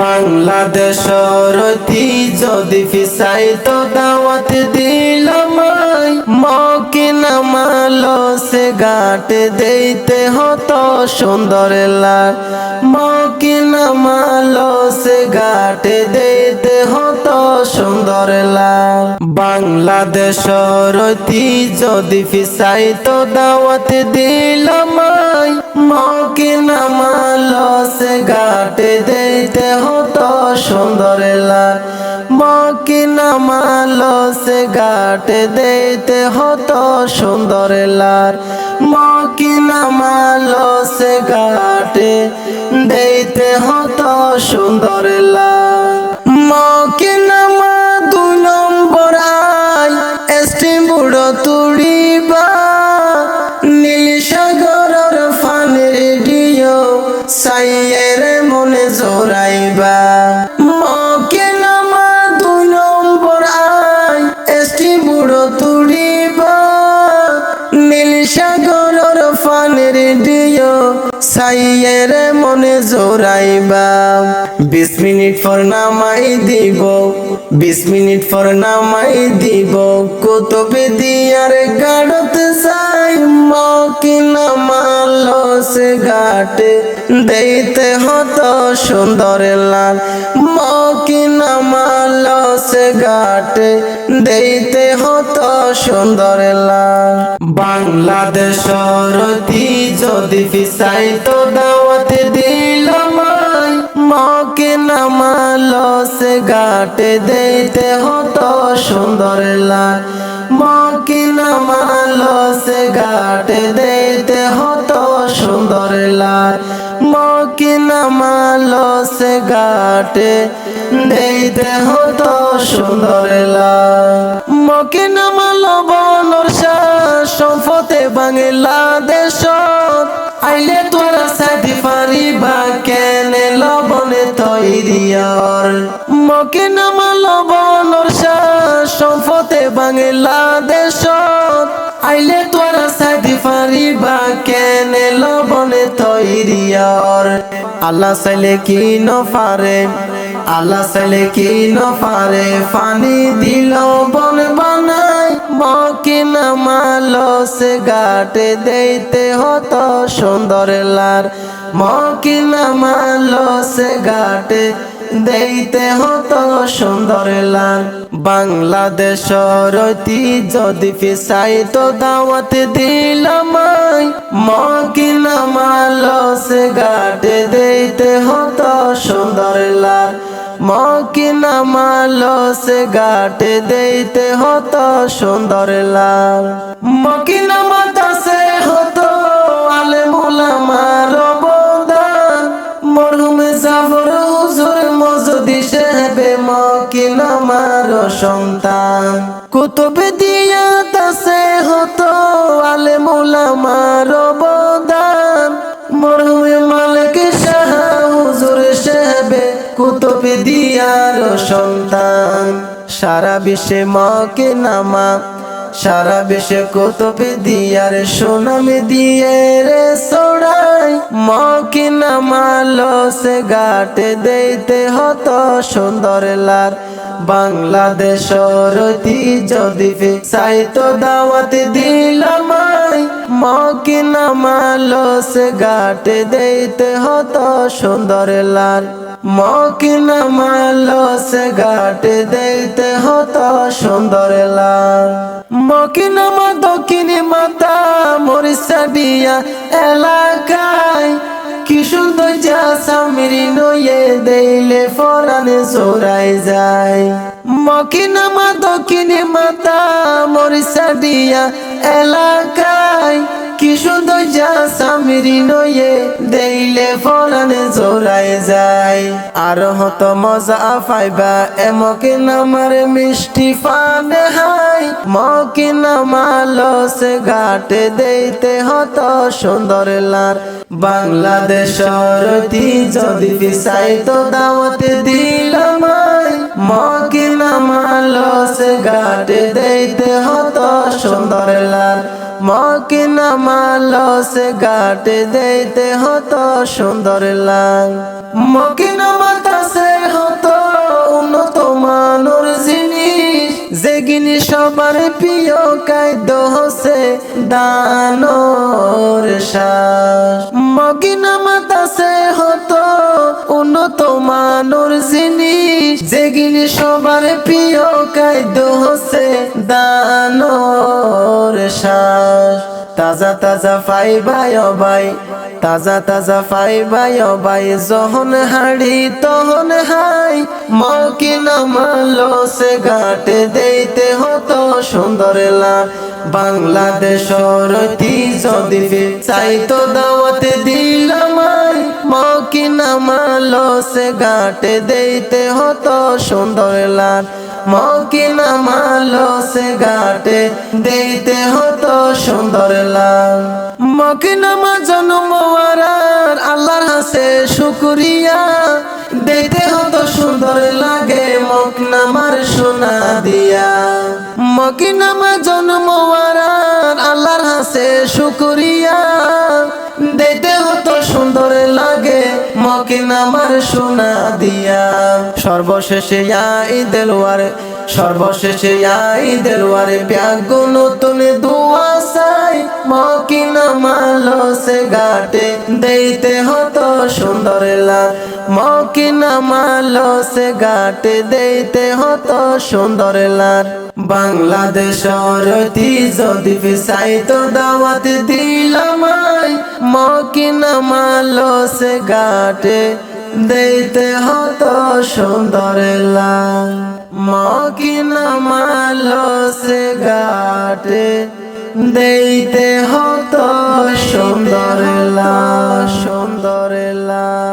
বাংলাদেশ রতি যদি ফিসাই তো দাওয়াত দিলাম মকিনা মালো সে গাটে দেইতে হতো সুন্দর লাল। মকিনা মালো সে গাটে দেইতে হতো সুন্দর লাল। বাংলাদেশ রতি যদি ফিসাই তো দাওয়াত দিলাম মকিনা গাটে দেইতে হতো সুন্দর লার। মকিনা মালো সে কাটে দেইতে হতো সুন্দর লাল সাইয়ের মনে জোরাইবা বিশ মিনিট পর নামাই দিব, বিশ মিনিট পর নামাই দিব। কুতুবে দিয়ার গাড়তে যাই মকি নামালো সে ঘাটে। দেইতে হতো সুন্দর লাল, মকি নামালো সে ঘাটে দেইতে হতো সুন্দর লাল। বাংলাদেশ রতি যদি ফিসাই তো দাওয়াত দিলাম মকে নামালো সে ঘাটে দেইতে হতো সুন্দর লাল। মকে নামালো সে ঘাটে দেইতে হতো সুন্দর লাল। নামালো সে ঘাটে দেইতে হতো সুন্দর লাল মকে নামালো বনর সম্পতে বাংলাদেশ আইলে তোরা সাথে পারিবা কেনে লবণে তৈরিয়র মকে নামা লবণর সম্পতে বাংলাদেশ আইলে তোরা সাথে পারিবা কেনে লবণে তৈরিয়র আল্লাহ সাইলে কি নফারে, আল্লাহ সাইলে কি নফারে। ফানি দিল, বন বানাই মকি মালো, সে গাটে দেইতে হতো সুন্দর লার। মকি মালো, সে গাটে দেইতে হতো সুন্দর লাল। বাংলাদেশ রতি যদি ফিসাই তো দাওয়াত দিলাম মকিনা মালো সে গাটে দেইতে হতো সুন্দর লাল। মকিনা মালো সে গাটে দেইতে হতো সুন্দর লাল। মকিনা মকিনা মার সন্তান। কুতুবে দিয়া তাসে হতো আলে মোলা মার অবদান। মরহুমে মালিক শাহ হুজুর সাহেবে কুতুবে দিয়ার সন্তান। সারা বিশ্বে মকে নামা সারা বিশ্বে কুতুবে দিয়ার সোনামে দিয়ে রে সোড়াই মকে নামালো সে গাটে দেইতে হতো সুন্দর লার। বাংলাদেশ রতি যদি সাইতো দাওয়াত দিলাম মকে নামালো সে গাটে দেইতে হতো সুন্দর লাল মকে নামালো সে গাটে দেইতে হতো সুন্দর লাল মকে নামা দক্ষিণে মাতা মরিসা দিয়া এলাকায়। কি সুন্দর যা সামরি নয়ে দেইলে ফরানে সরাই যায়। মকিন দক্ষিণে মাতা মরিসা দিয়া এলাকায়। কি সুন্দর যা সামিরি নয়ে দেইলে ফরানে জোড়াই যায়। আর হত মজা পাইবা এমকে নামার মিষ্টি পানে হাই। মকে নামালো সে ঘাটে দেইতে হত সুন্দর লার। বাংলাদেশ রতি যদি পিসাই তো দাওয়াতে দিলাম মকে নামালো সে ঘাটে দেইতে হতো সুন্দর লাল মাকে নামাল সে গাটে দেইতে হত সুন্দর লাল। মাকে নামাতা সে হতো উন্নত মানর জিনিস। যেগিনি সবার প্রিয় কায়দ হসে দানোর শ্বাস মগি নামাতা সে উন্নত মানর জিনিস। যেগিনি সবার প্রিয় কায়দ হসে দানোর শ্বাস তাজা তাজা ফাই ভাই ভাই তাজা তাজা ফাই ভাই ভাই যখন হাড়ি তহন হাই মকিনা মালো সে ঘাটে দেইতে হতো সুন্দর লাভ বাংলাদেশ যদি চাইতো দাওয়াতে মালো সে ঘাটে দেইতে হতো সুন্দর লাভ মকিনা মালো সে ঘাটে দেইতে হতো সুন্দর লাভ মকিনা মা জন্ম আল্লাহর হাসে শুকুরিয়া। দেইতে হতো সুন্দর লাগে মকনামার সোনা দিয়া। মকিনামা জন্ম আল্লাহর হাসে শুকুরিয়া। মকিনামার সোনা দিয়া। সর্বশেষে আই দেলোয়ারে সর্বশেষে আই দেলোয়ারে ব্যাগ নতুন মকিনা মালো সে ঘাটে দেইতে হতো সুন্দর লা মকিনা মালো সে ঘাটে দেইতে হতো সুন্দর লার বাংলাদেশ রতি যদি পিসাইতো দাওয়াত দিলাম মকিনা মালো সে ঘাটে দেইতে হতো সুন্দর লাল। মকিনা মালো সে ঘাটে দেইতে হতো সুন্দর লা সুন্দর লা